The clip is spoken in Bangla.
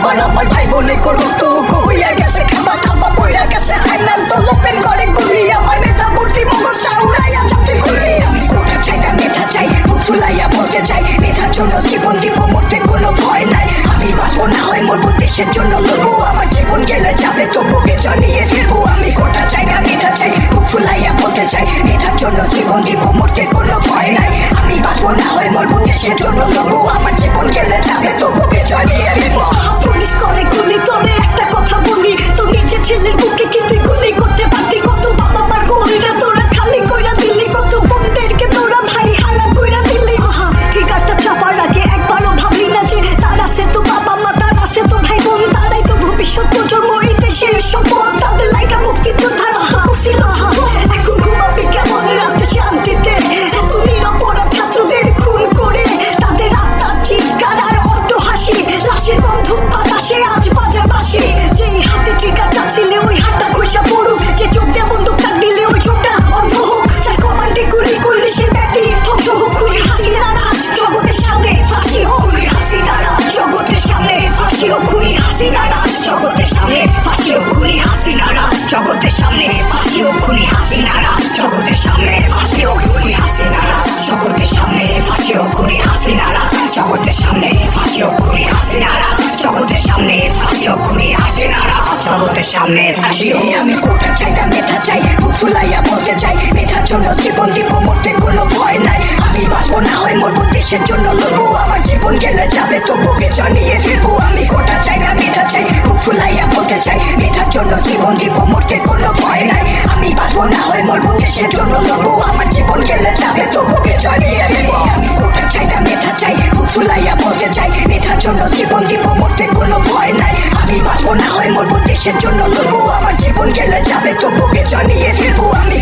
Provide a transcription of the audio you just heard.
আমার আমার ভাই বোনে করো তো হইয়া গেছে, খাবা খাবা পইরা গেছে আইনাল তো লোপেন করে গুলি, আমার মেধা ভর্তি মগজ চাউড়াইয়া যাতে গুলি। আমি কোটা চাই না মেধা চাই ফুলাইয়া বলতে চাই, মেধার জন্য জীবন দিব, মরতে কোনো ভয় নাই। আমি বাঁচবো না হয় মরবো, দেশের জন্য লড়বো, আমার জীবন গেলে যাবে, তবু বেচা নিয়ে ফিরবো। আমি কোটা চাই না মেধা চাই ফুলাইয়া বলতে চাই, মেধার জন্য জীবন দিব, মরতে কোনো ভয় নাই। আমি বাঁচবো না হয় মরবো, দেশের জন্য লড়বো, আমার জীবন গেলে যাবে, তবু বেচা নিয়ে জগতের সামনে হোক আমি কোটা চাই না মেধা চাই, বুক ফুলাইয়া বলতে চাই। মেধার জন্য জীবন দিব, মরতে কোনো ভয় নাই। আমি বাঁচবো না হয় মরবো দেশের জন্য লড়বো? আমার জীবন গেলে যাবে তবু বেচা নিয়ে ফিরবো। আমি কোটা চাই না মেধা চাই, বুক ফুলাইয়া বলতে চাই। মেধার জন্য জীবন দিব, মরতে কোনো ভয় নাই। আমি বাঁচবো না হয় মরবো দেশের জন্য লড়বো? আমার জীবন গেলে যাবে তবু বেচা নিয়ে আমি বাঁচবো না হয় মরবো। দেশের জন্য লড়বো, আমার জীবন গেলে যাবে তবুকে জানিয়ে নিয়ে ফিরবো। আমি